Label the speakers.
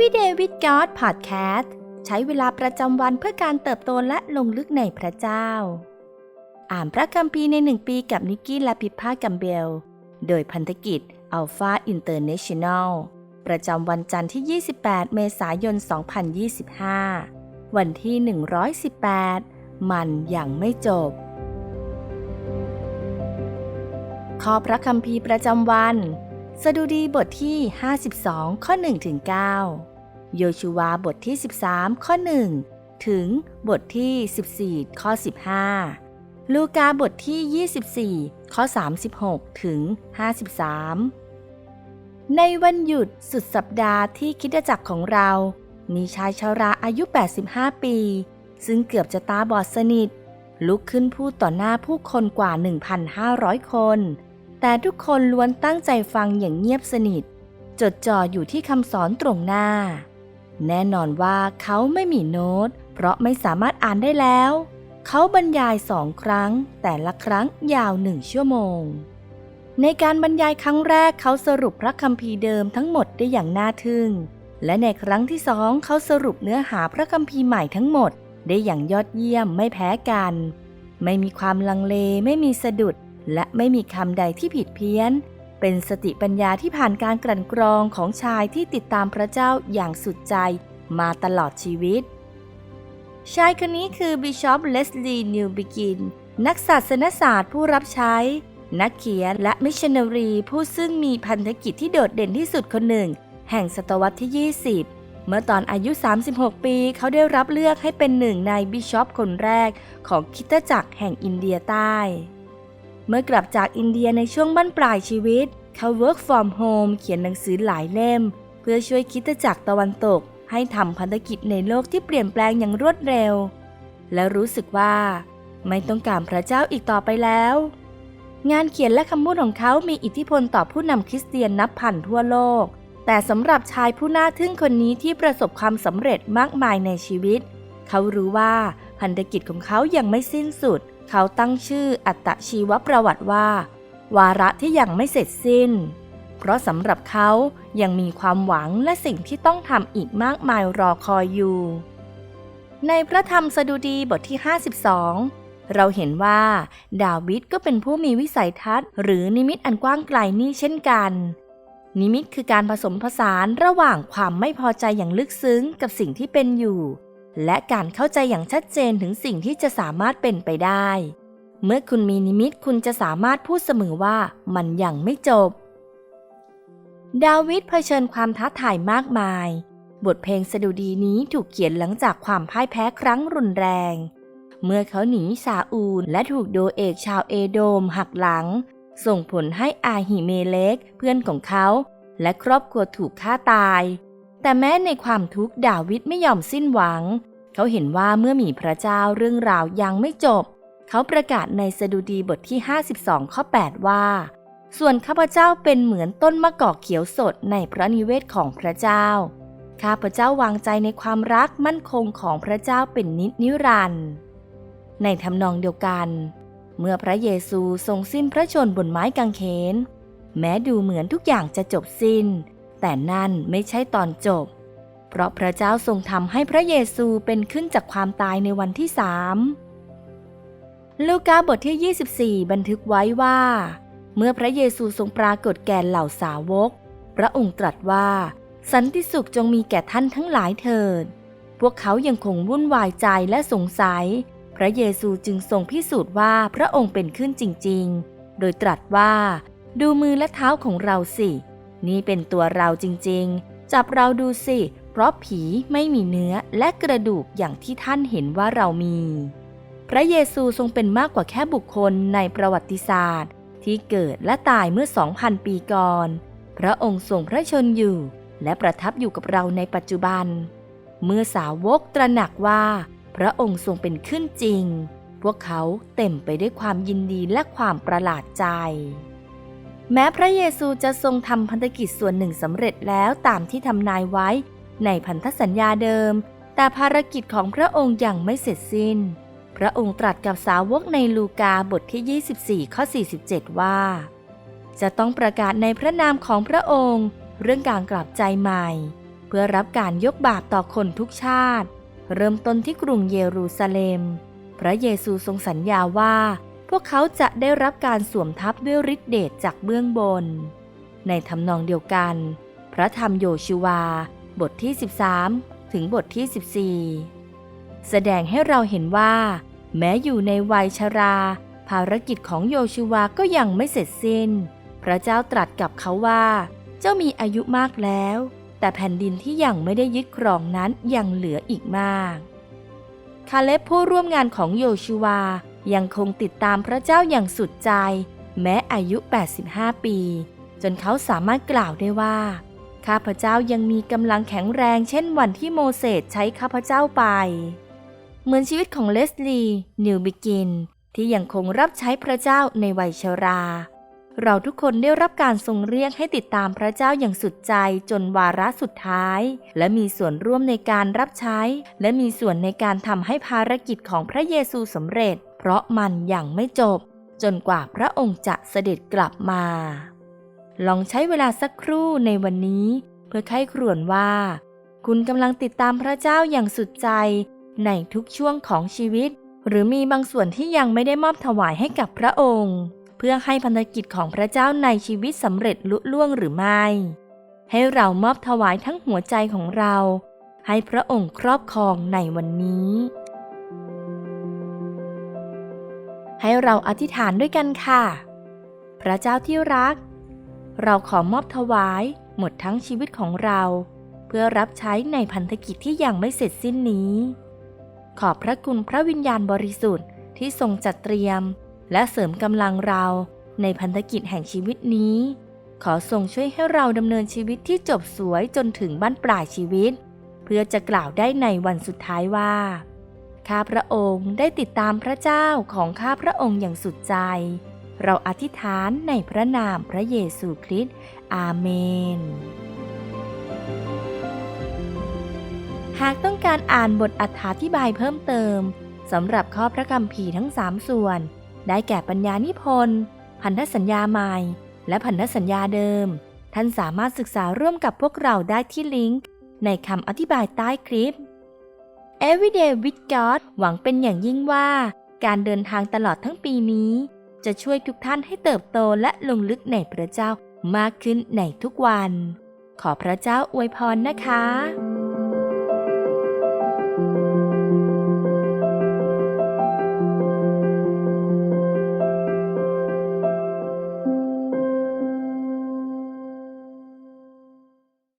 Speaker 1: Everyday with God Podcast ใช้เวลาประจำวันเพื่อการเติบโตและลงลึกในพระเจ้า อ่านพระคัมภีร์ในหนึ่งปีกับนิกกี้และพิพากัมเบล โดยพันธกิจ Alpha International ประจำวันจันทร์ที่ 28 เมษายน 2025 วันที่ 118 มันยังไม่จบ ข้อพระคัมภีร์ประจำวัน สดุดีบทที่ 52 ข้อ 1 ถึง 9 โยชูวาบทที่ 13 ข้อ 1 ถึงบทที่ 14 ข้อ 15 ลูกาบทที่ 24 ข้อ 36 ถึง 53 ในวันหยุดสุดสัปดาห์ที่คิดจักรของเรา มีชายชาราอายุ 85 ปี ซึ่งเกือบจะตาบอดสนิท ลุกขึ้นพูดต่อหน้าผู้คนกว่า 1,500 คน แต่ทุกคนล้วนตั้งใจฟังอย่างเงียบสนิท จดจ่ออยู่ที่คำสอนตรงหน้า แน่นอนว่าเขาไม่มีโน้ต เพราะไม่สามารถอ่านได้แล้ว เขาบรรยายสองครั้ง แต่ละครั้งยาวหนึ่งชั่วโมง ในการบรรยายครั้งแรกเขาสรุปพระคัมภีร์เดิมทั้งหมดได้อย่างน่าทึ่ง และในครั้งที่สองเขาสรุปเนื้อหาพระคัมภีร์ใหม่ทั้งหมด ได้อย่างยอดเยี่ยมไม่แพ้กัน ไม่มีความลังเลไม่มีสะดุด และไม่มีคำใดที่ผิดเพี้ยน เป็นสติปัญญาที่ผ่านการกลั่นกรองของชายที่ติดตามพระเจ้าอย่างสุดใจมาตลอดชีวิต ชายคนนี้คือบิชอปเลสลีย์นิวบิกิน นักศาสนศาสตร์ผู้รับใช้ นักเขียนและมิชชันนารีผู้ซึ่งมีพันธกิจที่โดดเด่นที่สุดคนหนึ่ง แห่งศตวรรษที่ 20เมื่อตอนอายุ 36 ปี เขาได้รับเลือกให้เป็นหนึ่งในบิชอปคนแรกของคริดจักรแห่งอินเดียใต้ เมื่อกลับจากอินเดียในช่วงบั้นปลายชีวิต เขา work from home เขียนหนังสือหลายเล่ม เพื่อช่วยคิดจักรตะวันตก ให้ทำพันธกิจในโลกที่เปลี่ยนแปลงอย่างรวดเร็ว และรู้สึกว่า ไม่ต้องการพระเจ้าอีกต่อไปแล้ว งานเขียนและคำพูดของเขามีอิทธิพลต่อผู้นำคริสเตียนนับพันทั่วโลก แต่สำหรับชายผู้น่าทึ่งคนนี้ที่ประสบความสำเร็จมากมายในชีวิต เขารู้ว่าพันธกิจของเขายังไม่สิ้นสุดเเขาตั้งชื่ออัตชีวประวัติว่า วาระที่ยังไม่เสร็จสิ้น เพราะสำหรับเขายังมีความหวังและสิ่งที่ต้องทำอีกมากมายรอคอยอยู่ ในพระธรรมสดุดีบทที่ 52 เราเห็นว่า ดาวิดก็เป็นผู้มีวิสัยทัศน์ หรือนิมิตอันกว้างไกลนี่เช่นกัน นิมิตคือการผสมผสานระหว่างความไม่พอใจอย่างลึกซึ้งกับสิ่งที่เป็นอยู่ และการเข้าใจอย่างชัดเจนถึงสิ่งที่จะสามารถเป็นไปได้ เมื่อคุณมีนิมิตคุณจะสามารถพูดเสมอว่ามันยังไม่จบ ดาวิดเผชิญความท้าทายมากมาย บทเพลงสดุดีนี้ถูกเขียนหลังจากความพ่ายแพ้ครั้งรุนแรง เมื่อเขาหนีซาอูลและถูกโดเอกชาวเอโดมหักหลัง ส่งผลให้อาหิเมเลกเพื่อนของเขา และครอบครัวถูกฆ่าตายแต่แม้ในความทุกข์ดาวิดไม่ยอมสิ้นหวัง เขาเห็นว่าเมื่อมีพระเจ้าเรื่องราวยังไม่จบ เขาประกาศในสดุดีบทที่ 52 ข้อ 8 ว่า ส่วนข้าพเจ้าเป็นเหมือนต้นมะกอกเขียวสดในพระนิเวศของพระเจ้า ข้าพเจ้าวางใจในความรักมั่นคงของพระเจ้าเป็นนิจนิรันดร์ในทำนองเดียวกัน เมื่อพระเยซูทรงสิ้นพระชนบนไม้กางเขน แม้ดูเหมือนทุกอย่างจะจบสิ้น แต่นั่นไม่ใช่ตอนจบ เพราะพระเจ้าทรงทำให้พระเยซูเป็นขึ้นจากความตายในวันที่สามลูกาบทที่ 24 บันทึกไว้ว่า เมื่อพระเยซูทรงปรากฏแก่เหล่าสาวก พระองค์ตรัสว่า สันติสุขจงมีแก่ท่านทั้งหลายเถิด พวกเขายังคงวุ่นวายใจและสงสัย พระเยซูจึงทรงพิสูจน์ว่าพระองค์เป็นขึ้นจริง ๆ โดยตรัสว่า ดูมือและเท้าของเราสิ นี่เป็นตัวเราจริงๆ จับเราดูสิ ราะผีไม่มีเนื้อและกระดูกอย่างที่ท่านเห็นว่าเรามี พระเยซูทรงเป็นมากกว่าแค่บุคคลในประวัติศาสตร์ ที่เกิดและตายเมื่อ 2,000 ปีก่อน พระองค์ทรงพระชนอยู่ และประทับอยู่กับเราในปัจจุบัน เมื่อสาวกตระหนักว่า พระองค์ทรงเป็นขึ้นจริง พวกเขาเต็มไปด้วยความยินดีและความประหลาดใจแม้พระเยซูจะทรงทำพันธกิจส่วนหนึ่งสำเร็จแล้วตามที่ทำนายไว้ ในพันธสัญญาเดิม แต่ภารกิจของพระองค์ยังไม่เสร็จสิ้น พระองค์ตรัสกับสาวกในลูกาบทที่ 24 ข้อ 47 ว่า จะต้องประกาศในพระนามของพระองค์ เรื่องการกลับใจใหม่ เพื่อรับการยกบาปต่อคนทุกชาติ เริ่มต้นที่กรุงเยรูซาเล็ม พระเยซูทรงสัญญาว่า พวกเขาจะได้รับการสวมทับด้วยฤทธิเดชจากเบื้องบน ในทำนองเดียวกัน พระธรรมโยชูวา บทที่ 13 ถึงบทที่ 14 แสดงให้เราเห็นว่า แม้อยู่ในวัยชรา ภารกิจของโยชูวาก็ยังไม่เสร็จสิ้น พระเจ้าตรัสกับเขาว่า เจ้ามีอายุมากแล้ว แต่แผ่นดินที่ยังไม่ได้ยึดครองนั้นยังเหลืออีกมาก คาเล็บผู้ร่วมงานของโยชูวายังคงติดตามพระเจ้าอย่างสุดใจ แม้อายุ 85 ปี จนเขาสามารถกล่าวได้ว่า ข้าพเจ้ายังมีกำลังแข็งแรงเช่นวันที่โมเสสใช้ข้าพเจ้าไป เหมือนชีวิตของเลสลีย์นิวบิกิน ที่ยังคงรับใช้พระเจ้าในวัยชรา เราทุกคนได้รับการทรงเรียกให้ติดตามพระเจ้าอย่างสุดใจจนวาระสุดท้าย และมีส่วนร่วมในการรับใช้ และมีส่วนในการทำให้ภารกิจของพระเยซูสำเร็จ เพราะมันยังไม่จบ จนกว่าพระองค์จะเสด็จกลับมา ลองใช้เวลาสักครู่ในวันนี้ เพื่อไข้ครวญว่า คุณกำลังติดตามพระเจ้าอย่างสุดใจในทุกช่วงของชีวิต หรือมีบางส่วนที่ยังไม่ได้มอบถวายให้กับพระองค์ เพื่อให้พันธกิจของพระเจ้าในชีวิตสำเร็จลุล่วงหรือไม่ ให้เรามอบถวายทั้งหัวใจของเรา ให้พระองค์ครอบครองในวันนี้ ให้เราอธิษฐานด้วยกันค่ะ พระเจ้าที่รัก เราขอมอบถวายหมดทั้งชีวิตของเรา เพื่อรับใช้ในพันธกิจที่ยังไม่เสร็จสิ้นนี้ ขอบพระคุณพระวิญญาณบริสุทธิ์ที่ทรงจัดเตรียม และเสริมกำลังเราในพันธกิจแห่งชีวิตนี้ ขอทรงช่วยให้เราดำเนินชีวิตที่จบสวยจนถึงบ้านปลายชีวิต เพื่อจะกล่าวได้ในวันสุดท้ายว่า ข้าพระองค์ได้ติดตามพระเจ้าของข้าพระองค์อย่างสุดใจ เราอธิษฐานในพระนามพระเยซูคริสต์ อาเมน หากต้องการอ่านบทอธิบายเพิ่มเติมสำหรับข้อพระคัมภีร์ทั้ง 3 ส่วน ได้แก่ปัญญานิพนธ์ พันธสัญญาใหม่ และพันธสัญญาเดิม ท่านสามารถศึกษาร่วมกับพวกเราได้ที่ลิงก์ ในคำอธิบายใต้คลิป Everyday with God หวังเป็นอย่างยิ่งว่า การเดินทางตลอดทั้งปีนี้ จะช่วยทุกท่านให้เติบโตและลงลึกในพระเจ้ามากขึ้นในทุกวัน ขอพระเจ้าอวยพรนะคะ